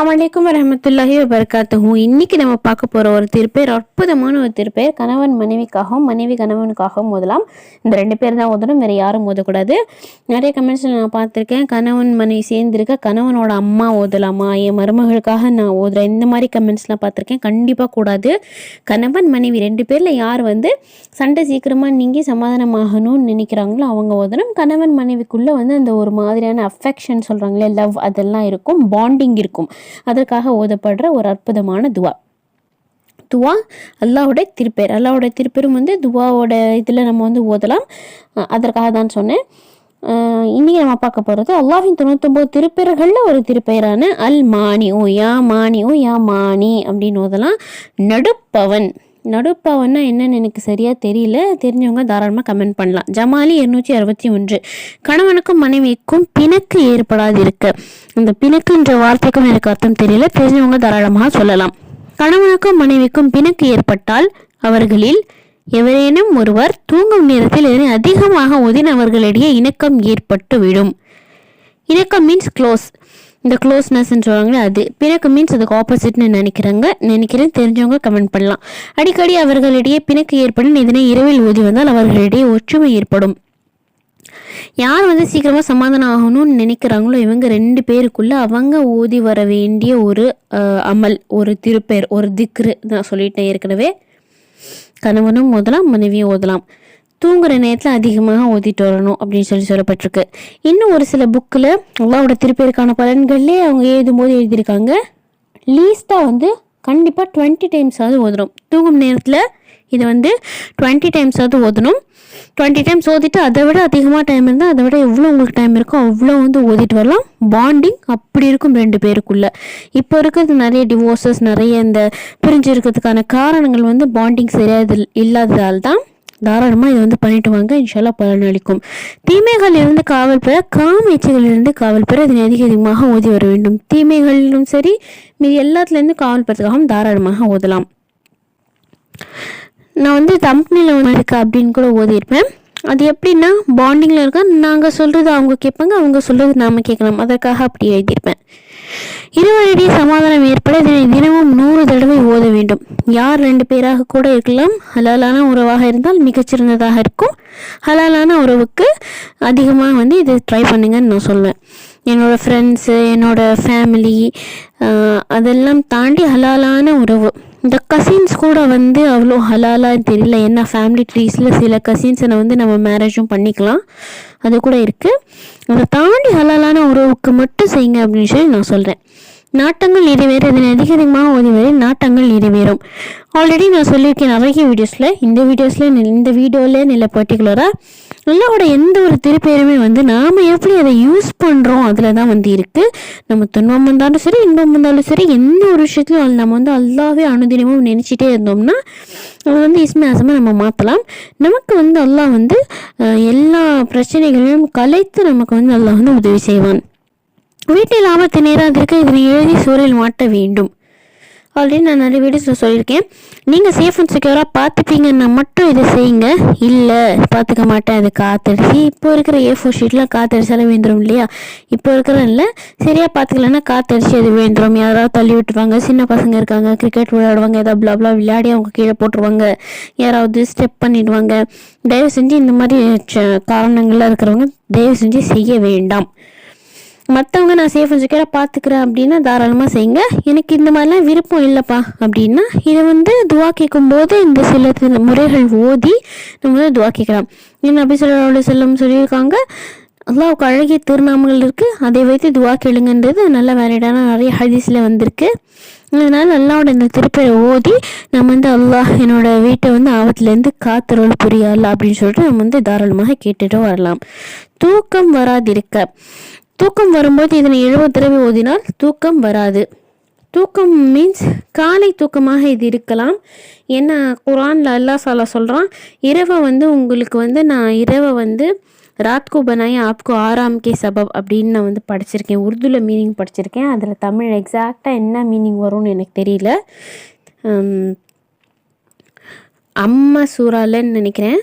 அலைக்கும் வரமத்துல்லாஹி வபரகாத்துஹு இன்னைக்கு நம்ம பார்க்க போகிற ஒரு திருப்பேர் அற்புதமான ஒரு திருப்பேர் கணவன் மனைவிக்காகவும் மனைவி கணவனுக்காகவும் ஓதலாம். இந்த ரெண்டு பேர் தான் ஓதணும் வேறு யாரும் ஓதக்கூடாது. நிறைய கமெண்ட்ஸில் நான் பார்த்துருக்கேன் கணவன் மனைவி சேர்ந்துருக்க கணவனோட அம்மா ஓதலாமா என் மருமகளுக்காக நான் ஓதுறேன் இந்த மாதிரி கமெண்ட்ஸ்லாம் பார்த்துருக்கேன். கண்டிப்பாக கூடாது. கணவன் மனைவி ரெண்டு பேரில் யார் வந்து சண்டை சீக்கிரமாக நீங்கி சமாதானமாகணும்னு நினைக்கிறாங்களோ அவங்க ஓதணும். கணவன் மனைவிக்குள்ளே வந்து அந்த ஒரு மாதிரியான அஃபெக்ஷன் சொல்கிறாங்களே லவ் அதெல்லாம் இருக்கும் பாண்டிங் இருக்கும். அதற்காக ஓதப்படுற ஒரு அற்புதமான துவா. துவா அல்லாஹ்வுடைய திருப்பேர். அல்லாஹ்வுடைய திருப்பேரும் வந்து துவாவோட இதில் நம்ம வந்து ஓதலாம். அஹ் அதற்காக தான் சொன்னேன். இன்றைக்கி நம்ம பார்க்க போகிறது அல்லாவின் தொண்ணூத்தொம்பது திருப்பேர்களில் ஒரு திருப்பெயரான அல் மானி ஓ யா மானி ஓ யா மானி அப்படின்னு ஓதலாம். நடுப்பவன். நடுப்பாவன்னா என்னன்னு எனக்கு சரியாக தெரியல. தெரிஞ்சவங்க தாராளமாக கமெண்ட் பண்ணலாம். ஜமாலி இருநூற்றி அறுபத்தி ஒன்று. கணவனுக்கும் மனைவிக்கும் பிணக்கு ஏற்படாது இருக்கு அந்த பிணக்குன்ற வார்த்தைக்கும் எனக்கு அர்த்தம் தெரியல. தெரிஞ்சவங்க தாராளமாக சொல்லலாம். கணவனுக்கும் மனைவிக்கும் பிணக்கு ஏற்பட்டால் அவர்களில் எவரேனும் ஒருவர் தூங்கும் நேரத்தில் இதனை அதிகமாக ஒதினவர்களிடையே இணக்கம் ஏற்பட்டு விடும் இணக்கம் மீன்ஸ் க்ளோஸ் இந்த க்ளோஸ்னஸ்ன்னு சொல்லுவாங்களே அது. பிணக்கு மீன்ஸ் அதுக்கு ஆப்போசிட்னு நினைக்கிறாங்க நினைக்கிறேன் தெரிஞ்சவங்க கமெண்ட் பண்ணலாம். அடிக்கடி அவர்களிடையே பிணக்கு ஏற்படும். இதனை இரவில் ஓதி வந்தால் அவர்களிடையே ஒற்றுமை ஏற்படும். யார் வந்து சீக்கிரமாக சமாதானம் ஆகணும்னு நினைக்கிறாங்களோ இவங்க ரெண்டு பேருக்குள்ளே அவங்க ஓதி வர வேண்டிய ஒரு அமல் ஒரு திருப்பெயர் ஒரு திக்ரு நான் சொல்லிட்டேன் ஏற்கனவே. கணவனும் ஓதலாம் மனைவியும் ஓதலாம். தூங்குற நேரத்தில் அதிகமாக ஓதிட்டு வரணும் அப்படின்னு சொல்லி சொல்லப்பட்டிருக்கு. இன்னும் ஒரு சில புக்கில் அல்லாவோட திருப்பேருக்கான பலன்கள்லேயே அவங்க எழுதும்போது எழுதியிருக்காங்க. லீஸ்ட்டாக வந்து கண்டிப்பாக டுவெண்ட்டி டைம்ஸாவது ஓதணும். தூங்கும் நேரத்தில் இதை வந்து டுவெண்ட்டி டைம்ஸாவது ஓதணும். டுவெண்ட்டி டைம்ஸ் ஓதிட்டு அதை விட அதிகமாக டைம் இருந்தால் அதை விட எவ்வளோ உங்களுக்கு டைம் இருக்கோ அவ்வளோ வந்து ஓதிட்டு வரலாம். பாண்டிங் அப்படி இருக்கும் ரெண்டு பேருக்குள்ளே. இப்போ இருக்கிறது நிறைய டிவோர்ஸஸ் நிறைய இந்த பிரிஞ்சு இருக்கிறதுக்கான காரணங்கள் வந்து பாண்டிங் சரியாக இல்லாததால் தான் தாராளமாக இதை வந்து பண்ணிட்டு வாங்க. இன்ஷால்லா பலன் அளிக்கும். தீமைகள் இருந்து காவல் பெற காமேச்சைகள் இருந்து காவல் பெற இதனை அதிக அதிகமாக ஓதி வர வேண்டும். தீமைகளிலும் சரி மீது எல்லாத்துலேருந்து காவல் பெறதுக்காகவும் தாராளமாக ஓதலாம். நான் வந்து தம்பனியில் ஒன்று அப்படின்னு கூட ஓதியிருப்பேன். அது எப்படின்னா பாண்டிங்கில் இருக்க? நாங்கள் சொல்கிறது அவங்க கேட்பாங்க அவங்க சொல்கிறது நாம் கேட்கலாம். அதற்காக அப்படி எழுதியிருப்பேன். இருவரிடையே சமாதானம் ஏற்பட இதனை தினமும் நூறு தடவை ஓத வேண்டும். யார் ரெண்டு பேராக கூட இருக்கலாம். ஹலாலான உறவாக இருந்தால் மிகச்சிறந்ததாக இருக்கும். ஹலாலான உறவுக்கு அதிகமாக வந்து இதை ட்ரை பண்ணுங்கன்னு நான் சொல்வேன். என்னோடய ஃப்ரெண்ட்ஸு என்னோடய ஃபேமிலி அதெல்லாம் தாண்டி ஹலாலான உறவு. இந்த கசின்ஸ் கூட வந்து அவ்வளோ ஹலாலாக தெரியல. ஏன்னா ஃபேமிலி ட்ரீஸில் சில கசின்ஸை வந்து நம்ம மேரேஜும் பண்ணிக்கலாம். அது கூட இருக்குது அதை தாண்டி ஹலாலான உறவுக்கு மட்டும் செய்யுங்க அப்படின்னு சொல்லி நான் சொல்கிறேன் நாட்டங்கள் நிறைவேற இதனை அதிக அதிகமாக ஓதிவரை நாட்டங்கள் நிறைவேறும். ஆல்ரெடி நான் சொல்லியிருக்கேன் நிறைய வீடியோஸில் இந்த வீடியோஸில் இந்த வீடியோவில் நில பர்டிகுலராக நல்லாவோட எந்த ஒரு திருப்பெயருமே வந்து நாம் எப்படி அதை யூஸ் பண்ணுறோம் அதில் தான் வந்து இருக்குது நம்ம துன்பம் வந்தாலும் சரி இன்பம் வந்தாலும் சரி எந்த ஒரு விஷயத்துலையும் நம்ம வந்து அல்லாவே அனுதினமும் நினச்சிட்டே இருந்தோம்னா அது வந்து இஸ்மியாசமாக நம்ம மாற்றலாம் நமக்கு வந்து அல்லாஹ் வந்து எல்லா பிரச்சனைகளையும் கலைத்து நமக்கு வந்து அல்லாஹ் வந்து உதவி செய்வான். வீட்டில் ஆபத்து நேராதிருக்க இதனை எழுதி சூழலில் மாட்ட வேண்டும். ஆல்ரெடி நான் நிறைய வீடியோஸில் சொல்லியிருக்கேன். நீங்கள் சேஃப் அண்ட் செக்யூராக பார்த்துப்பீங்கன்னா மட்டும் இதை செய்யுங்க. இல்லை பார்த்துக்க மாட்டேன் அது காத்தடிச்சு. இப்போ இருக்கிற ஏ ஃபோர் ஷீட்லாம் காத்தடிச்சாலும் வேந்துடும் இல்லையா? இப்போ இருக்கிற இல்லை சரியாக பார்த்துக்கலன்னா காத்தடிச்சு அது வேந்துடும் யாராவது தள்ளி விட்டுருவாங்க சின்ன பசங்க இருக்காங்க கிரிக்கெட் விளையாடுவாங்க ஏதாவது பிளாப்லாம் விளையாடி அவங்க கீழே போட்டுருவாங்க. யாராவது ஸ்டெப் பண்ணிடுவாங்க. தயவு செஞ்சு இந்த மாதிரி ச- காரணங்கள்லாம் இருக்கிறவங்க தயவு செஞ்சு செய்ய வேண்டாம். மற்றவங்க நான் சேஃப் அண்ட் செக்யூராக பார்த்துக்கிறேன் அப்படின்னா தாராளமாக செய்யுங்க. எனக்கு இந்த மாதிரிலாம் விருப்பம் இல்லைப்பா அப்படின்னா இதை வந்து துவா கேட்கும்போது இந்த சில முறைகள் ஓதி நம்ம வந்து துவா கேட்கலாம் இன்னும் அப்படி சொல்ல செல்லம் சொல்லியிருக்காங்க அல்லாவுக்கு அழகிய திருநாமங்கள் இருக்குது அதை வைத்து துவா கேளுங்கன்றது நல்ல வேலிடான நிறைய ஹதீஸில் வந்திருக்கு. அதனால் அல்லாவோட இந்த திருப்பெயரை ஓதி நம்ம வந்து அல்லாஹ் என்னோட வீட்டை வந்து ஆபத்துலேருந்து காத்துறோல் புரியல அப்படின்னு சொல்லிட்டு நம்ம வந்து தாராளமாக கேட்டுட்டு வரலாம். தூக்கம் வராதிருக்க. தூக்கம் வரும்போது இதனை எழுபது தடவை ஓதினால் தூக்கம் வராது. தூக்கம் மீன்ஸ் காலை தூக்கமாக இது இருக்கலாம். ஏன்னா குரானில் அல்லா சாலா சொல்கிறான் இரவை வந்து உங்களுக்கு வந்து நான் இரவை வந்து ராத்கோ பனாய் ஆப்கோ ஆறாம் கே சபப் அப்படின்னு நான் வந்து படிச்சிருக்கேன். உருதுல மீனிங் படிச்சிருக்கேன். அதில் தமிழ் எக்ஸாக்டாக என்ன மீனிங் வரும்னு எனக்கு தெரியல. அம்மா சூறாலன்னு நினைக்கிறேன்.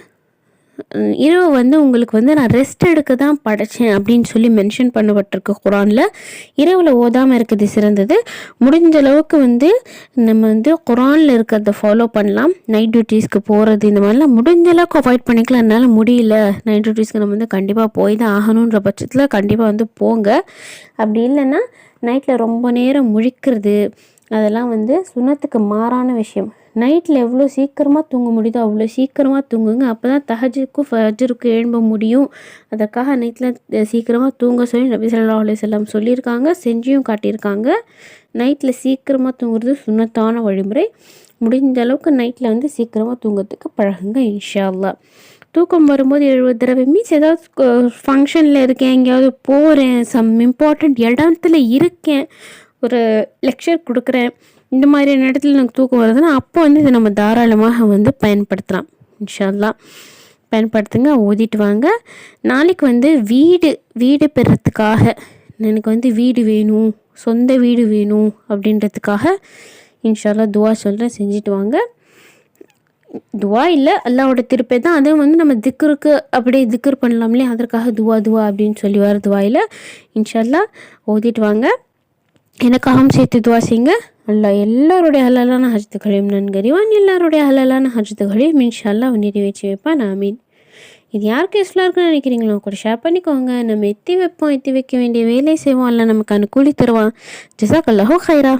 இரவு வந்து உங்களுக்கு வந்து நான் ரெஸ்ட் எடுக்க தான் படைச்சேன் அப்படின்னு சொல்லி மென்ஷன் பண்ணப்பட்டிருக்கு குரானில். இரவில் ஓதாமல் இருக்கிறது சிறந்தது. முடிஞ்ச அளவுக்கு வந்து நம்ம வந்து குரானில் இருக்கிறத ஃபாலோ பண்ணலாம். நைட் டியூட்டிஸ்க்கு போகிறது இந்த மாதிரிலாம் முடிஞ்ச அளவுக்கு அவாய்ட் பண்ணிக்கலாம். என்னால் முடியல. நைட் டியூட்டிஸ்க்கு நம்ம வந்து கண்டிப்பாக போய் தான் ஆகணுன்ற பட்சத்தில் கண்டிப்பாக வந்து போங்க. அப்படி இல்லைன்னா நைட்டில் ரொம்ப நேரம் முழிக்கிறது அதெல்லாம் வந்து சுனத்துக்கு மாறான விஷயம். நைட்டில் எவ்வளோ சீக்கிரமாக தூங்க முடியுதோ அவ்வளோ சீக்கிரமாக தூங்குங்க. அப்போ தான் தஹஜுக்கும் ஃபஜருக்கும் எழும்ப முடியும். அதற்காக நைட்டில் சீக்கிரமாக தூங்க சொல்லி நபி சொல்லா அலுவலாம் சொல்லியிருக்காங்க. செஞ்சியும் காட்டியிருக்காங்க. நைட்டில் சீக்கிரமாக தூங்குறது சுண்ணத்தான வழிமுறை. முடிஞ்ச அளவுக்கு நைட்டில் வந்து சீக்கிரமாக தூங்குறதுக்கு பழகுங்க இன்ஷா தூக்கம் வரும்போது எழுபது தடவை மீன்ஸ் ஏதாவது ஃபங்க்ஷனில் இருக்கேன் எங்கேயாவது போகிறேன் சம் இம்பார்ட்டண்ட் இடத்துல இருக்கேன். ஒரு லெக்சர் கொடுக்குறேன். இந்த மாதிரியான இடத்துல எனக்கு தூக்கம் வருதுன்னா அப்போ வந்து இதை நம்ம தாராளமாக வந்து பயன்படுத்தலாம். இன்ஷால்லா பயன்படுத்துங்க ஓதிட்டு வாங்க. நாளைக்கு வந்து வீடு வீடு பெறத்துக்காக எனக்கு வந்து வீடு வேணும் சொந்த வீடு வேணும் அப்படின்றதுக்காக இன்ஷால்லா துவா சொல்கிறேன் செஞ்சுட்டு வாங்க. துவா இல்லை அல்லாவோட திருப்பை தான். அதுவும் வந்து நம்ம திக்குருக்கு அப்படியே திக்ர் பண்ணலாம்லே அதற்காக துவா துவா அப்படின்னு சொல்லி வர துவாயில் இன்ஷால்லா ஓதிட்டு வாங்க. எனக்காகவும் சேர்த்து துவா செய்யுங்க. அல்லா எல்லாருடைய ஹலாலான ஹஜத்துகளையும் நன்கறிவான் எல்லாருடைய ஹலாலான ஹஜத்துகளையும் இன்ஷால்லா நிறைவேற்றி வைப்பான். ஆமீன். இது யாருக்கு யூஸ்ஃபுல்லாக இருக்குன்னு நினைக்கிறீங்களோ கூட ஷேர் பண்ணிக்கோங்க. நம்ம எத்தி வைப்போம் எத்தி வைக்க வேண்டிய வேலை செய்வோம். அல்ல நமக்கு அனுகூலி தருவான். ஜிசாக் அல்லாஹோ ஹைரா